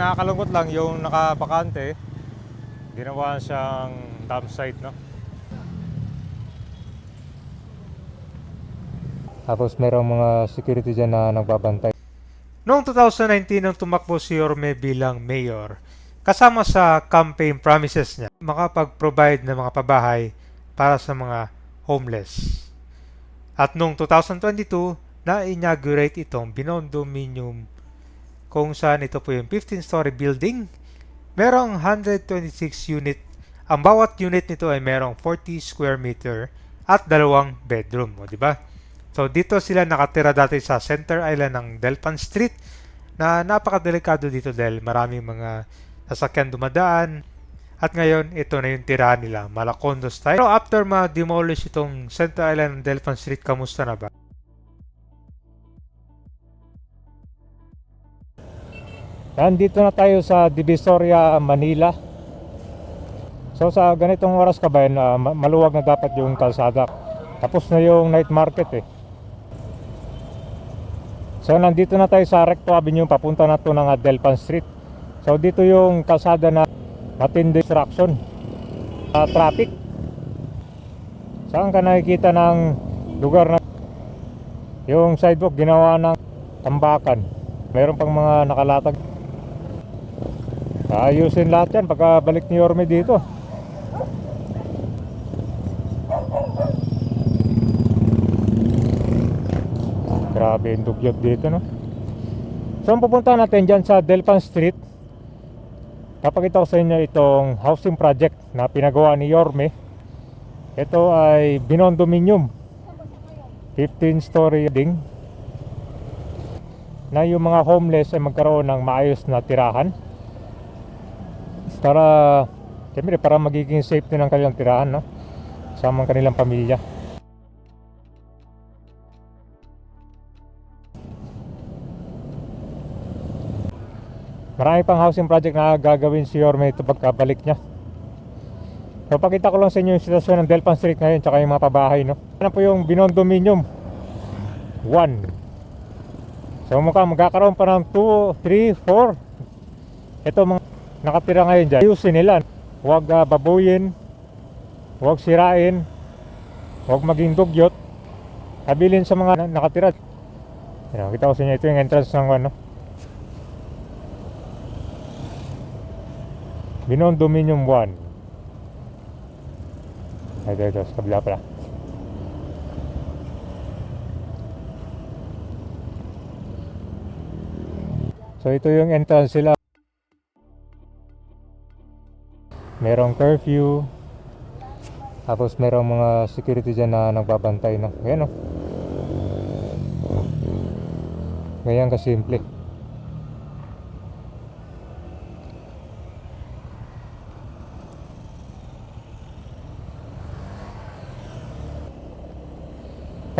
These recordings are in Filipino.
nakakalungkot lang, yung nakabakante, ginawa siyang dump site, no? Tapos merong mga security dyan na nagbabantay. Noong 2019 nang tumakbo si Yorme bilang mayor, kasama sa campaign promises niya, makapag-provide ng mga pabahay para sa mga homeless. At noong 2022, na-inaugurate itong Binondominium kung saan ito po yung 15-story building. Merong 126 unit. Ang bawat unit nito ay merong 40 square meter at dalawang bedroom, di ba? So dito sila nakatira dati sa Center Island ng Delpan Street na napakadelikado dito dahil maraming mga sasakyan dumadaan. At ngayon, ito na yung tirahan nila, Malacondo style. Pero after ma-demolish itong Center Island ng Delpan Street, kamusta na ba? Nandito na tayo sa Divisoria, Manila. So sa ganitong oras ka ba, uh, maluwag na dapat yung kalsada. Tapos na yung night market eh. So nandito na tayo sa Recto Avenue, papunta na to ng Delpan Street. So dito yung kalsada na matindi distraction. Uh, traffic. Saan ka nakikita ng lugar na yung sidewalk ginawa ng tambakan. Meron pang mga nakalatag. Ayusin lahat yan pagkabalik ni Yorme dito. Grabe yung dugyot dito no. So pupunta natin dyan sa Delpan Street Papakita ko sa inyo itong housing project na pinagawa ni Yorme Ito ay Binondominium 15 story building na yung mga homeless ay magkaroon ng maayos na tirahan para siyempre para magiging safety ng kanilang tirahan no? sa mga kanilang pamilya Marami pang housing project na gagawin si Yorme ito pagkabalik niya. So pakita ko lang sa inyo yung sitwasyon ng Delpan Street ngayon tsaka yung mga pabahay no. Ano po yung Binondominium 1. So mukha magkakaroon pa ng 2, 3, 4. Ito mga nakatira ngayon dyan. Ayusin nila. Huwag uh, babuyin. Huwag sirain. Huwag maging dugyot. Kabilin sa mga nakatira. Yan, kita ko sa inyo ito yung entrance ng ano. Binon Dominium 1 Ito, ito, sa kabila pala So ito yung entrance sila Merong curfew Tapos merong mga security dyan na nagbabantay no? Ayan o Ganyan kasimple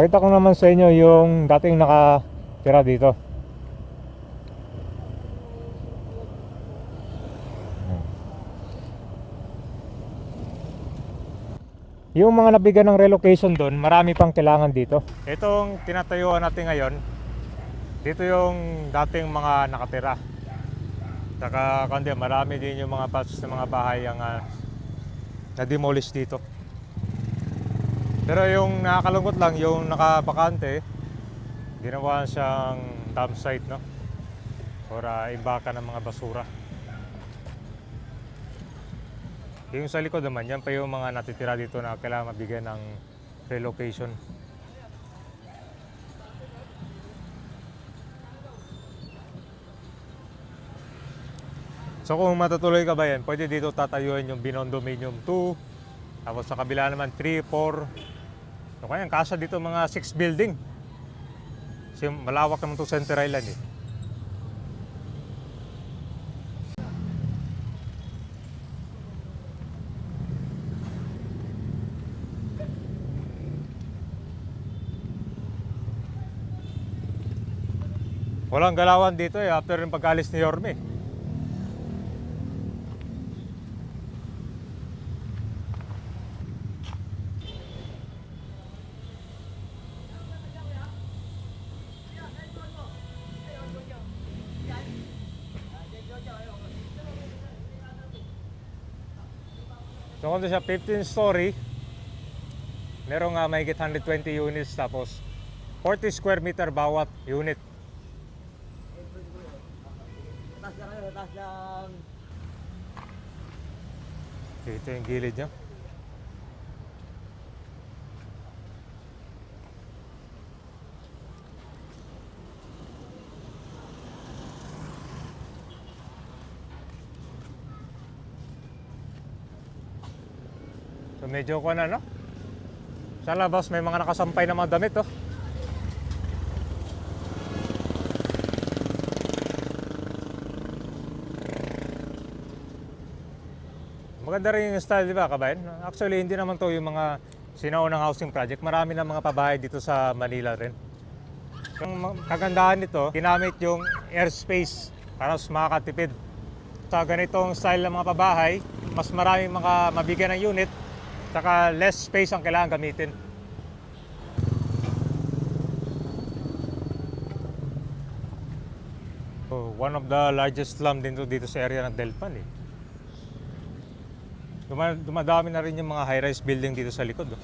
Pakita ko naman sa inyo yung dating nakatira dito. Yung mga nabigyan ng relocation doon, marami pang kailangan dito. Itong tinatayuan natin ngayon, dito yung dating mga nakatira. Saka kundi marami din yung mga batches ng mga bahay ang uh, na-demolish dito. Pero yung nakakalungkot lang, yung nakabakante, ginawa siyang dump site, no? Or uh, imbaka ng mga basura. Yung sa likod naman, yan pa yung mga natitira dito na kailangan mabigyan ng relocation. So kung matutuloy ka ba yan, pwede dito tatayuin yung Binondominium 2, tapos sa kabila naman 3, 4, So kaya kasya dito mga 6 building. Kasi malawak naman to Center Island eh. Walang galawan dito eh after yung pagkalis ni Yorme. So kung siya 15 story, merong nga mahigit 120 units tapos 40 square meter bawat unit. Taas lang kayo, taas lang. Ito yung gilid niya. So medyo ko na no? Sa labas may mga nakasampay na mga damit oh. Maganda rin yung style, di ba, kabayan? Actually, hindi naman to yung mga sinaunang housing project. Marami na mga pabahay dito sa Manila rin. Yung kagandahan nito, ginamit yung airspace para mas makakatipid. Sa ganitong style ng mga pabahay, mas maraming mga mabigyan ng unit, saka less space ang kailangan gamitin. So, one of the largest slum din to dito sa area ng Delpan eh. Duma- dumadami na rin yung mga high-rise building dito sa likod. Oh.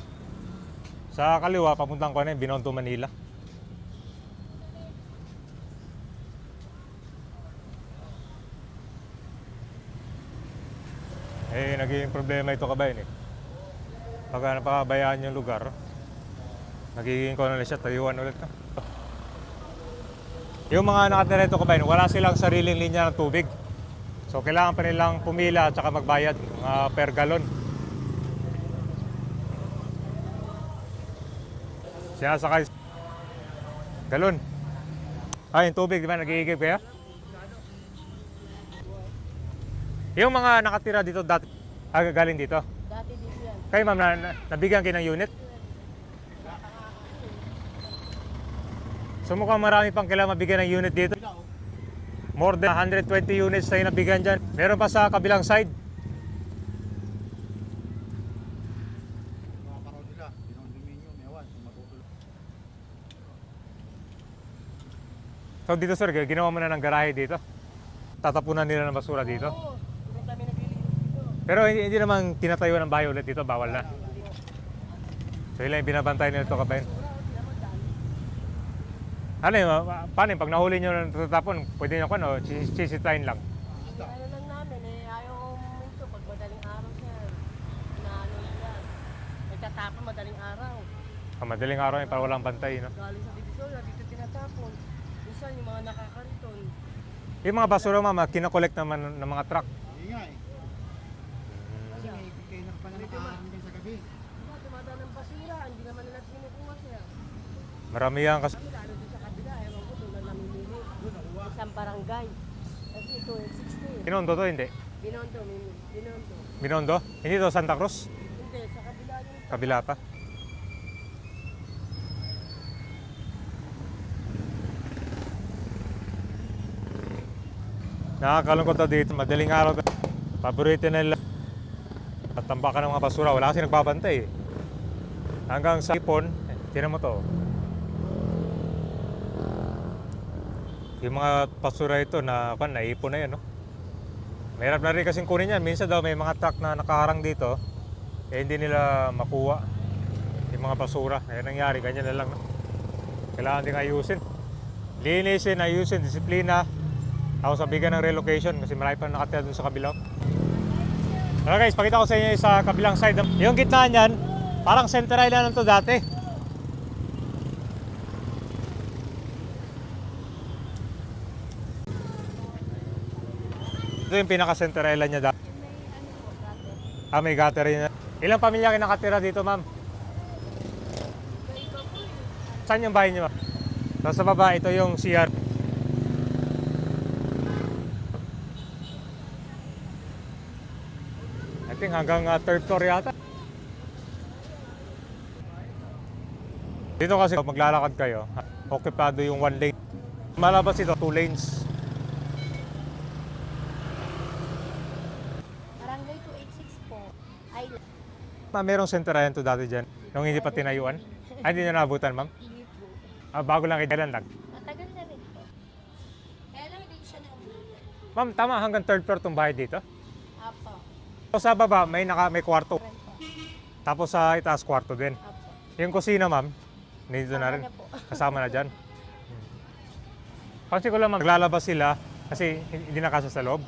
Sa kaliwa, papuntang ko na yung Binondo, Manila. Eh, naging problema ito kabayan eh. Pag napabayaan yung lugar, nagiging ko na siya, tayuan ulit na. Yung mga nakatira ito kabayan, wala silang sariling linya ng tubig. So kailangan pa nilang pumila at saka magbayad mga per galon. Sinasakay galon. Ay, yung tubig, di ba? Nagigigib kaya? Yung mga nakatira dito dati, ah, galing dito. Dati dito yan. Kayo ma'am, na, na, nabigyan kayo ng unit? So mukhang marami pang kailangan mabigyan ng unit dito. More than 120 units tayo nabigyan dyan. Meron pa sa kabilang side. So dito sir, ginawa mo na ng garahe dito. Tatapunan nila ng basura dito. Pero hindi, hindi naman tinatayo ng bahay ulit dito, bawal na. So lang yung binabantay nila ito kabayan. Ano yun, ah, paano yun? Pag nahuli nyo ng tatapon, pwede nyo ano, sis- sisitahin lang. Ano lang namin eh, ayaw uminto pag madaling araw sir. Inaano nila. Nagtatapon madaling araw. Ah, madaling araw yun para walang bantay. No? Galing sa Divisoria, dito tinatapon. Minsan yung mga nakakariton. Yung mga basura mama, kinakolekt naman ng mga truck. Hindi nga eh. Kasi may container pa na nakaharang din sa gabi. Dumadaan ng basura, hindi naman nila kinukuha siya. Marami yan kasi. Kami lalo doon sa kabila, ewan ko doon na namimili. Isang barangay. Kasi ito, 60. Binondo to, hindi. Binondo, Mimi. Binondo. Binondo? Hindi to Santa Cruz? Hindi, sa kabila yung Kabila pa. Nakakalungkot na dito. Madaling araw. Paborito nila. At tambakan ng mga basura. Wala kasi nagbabantay eh. Hanggang sa ipon, eh, tinan mo to. Yung mga basura ito na kan naipon na yan, no? Mahirap na rin kasing kunin yan. Minsan daw may mga truck na nakaharang dito, eh hindi nila makuha yung mga basura. Kaya nangyari, ganyan na lang. No? Kailangan din ayusin. Linisin, ayusin, disiplina. Ako sa bigyan ng relocation kasi marami pa nakatira dun sa kabilang. Okay guys, pakita ko sa inyo sa kabilang side. Yung gitna niyan, parang center island to dati. Ito yung pinaka-center island niya dati. Ah, may gutter rin. Ilang pamilya kayo nakatira dito, ma'am? Saan yung bahay niyo, ma'am? So, sa baba, ito yung CR. I think hanggang uh, third floor yata. Dito kasi maglalakad kayo, okupado yung one lane. Malabas ito, two lanes. Barangay 286 po. Ay, Ma, merong senterayan to dati dyan, nung hindi pa tinayuan. Ay, hindi na naabutan, ma'am. hindi po. Ah, bago lang kailan lang. Matagal na rin po. Kaya lang hindi siya na Ma'am, tama hanggang third floor tong bahay dito. Apo. O sa baba, may, naka, may kwarto. Tapos sa itaas, kwarto din. Apo. Yung kusina, ma'am, nandito na rin. Po. Kasama na dyan. Pansin ko lang, maglalabas sila kasi hindi na kasya sa loob.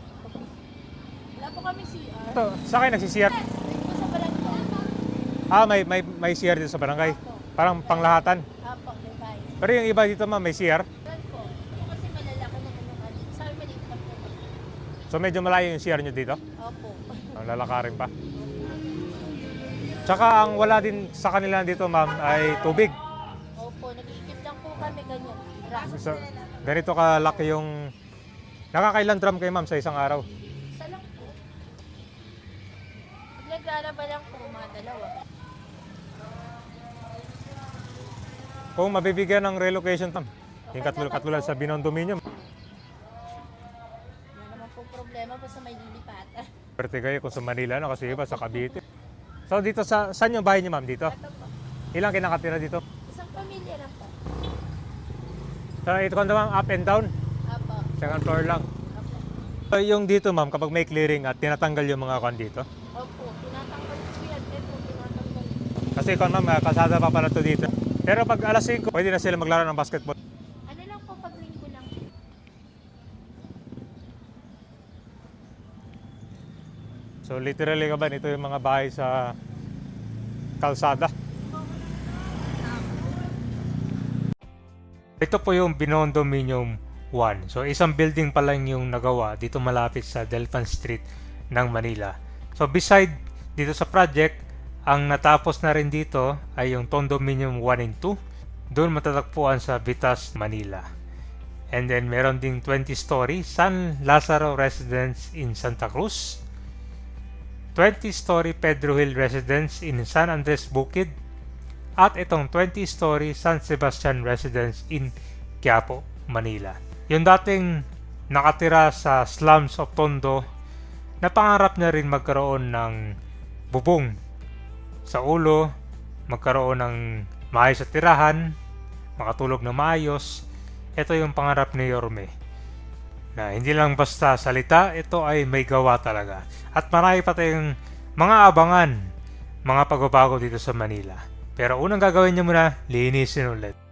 Wala po kami CR. Ito, sa akin nagsisiyar. Dito po sa barangay. Ah, may, may, may CR dito sa barangay. Apo. Parang panglahatan. Apo, may bahay. Pero yung iba dito, ma'am, may CR. Rent po. Kasi malalaki naman yung ano. Sa amin maliit lang po. So medyo malayo yung CR nyo dito. Opo. Ang lalakarin pa. Tsaka ang wala din sa kanila dito, ma'am, ay tubig. Opo, nag-iikip lang po kami ganyan. Ras. So, ganito kalaki yung... Nakakailan drum kayo, ma'am, sa isang araw? Sa lang po. Pag naglalaba lang po, mga dalawa. Kung mabibigyan ng relocation, ma'am, yung katulad, katulad sa Binondominium, Wala naman po problema basta may lilipatan. Pwerte kayo kung sa Manila, no? kasi iba sa Cavite. So dito sa, saan yung bahay niyo, ma'am, dito? Ito po. Ilang kinakatira dito? Isang pamilya lang po. So ito ko ma'am, up and down, Apo. second floor lang. Apo. So yung dito, ma'am, kapag may clearing at tinatanggal yung mga kan dito, Opo. Tinatanggal ko yan. Ito, tinatanggal. Kasi kung ma'am, ah, kalsada pa pala to dito. Pero pag alas 5, pwede na sila maglaro ng basketball. Ano lang po pag linggo lang. So literally ka ba, ito yung mga bahay sa kalsada. Ito po yung Binondominium 1. So isang building pa lang yung nagawa dito malapit sa Delpan Street ng Manila. So beside dito sa project, ang natapos na rin dito ay yung Condominium 1 and 2. Doon matatagpuan sa Vitas, Manila. And then meron ding 20 story San Lazaro Residence in Santa Cruz. 20-story Pedro Hill Residence in San Andres Bukid at itong 20-story San Sebastian Residence in Quiapo, Manila. Yung dating nakatira sa slums of Tondo na pangarap niya rin magkaroon ng bubong sa ulo, magkaroon ng maayos at tirahan, makatulog na maayos. Ito yung pangarap ni Yorme na hindi lang basta salita, ito ay may gawa talaga. At marami pa tayong mga abangan, mga pagbabago dito sa Manila. Pero unang gagawin niyo muna, linisin ulit.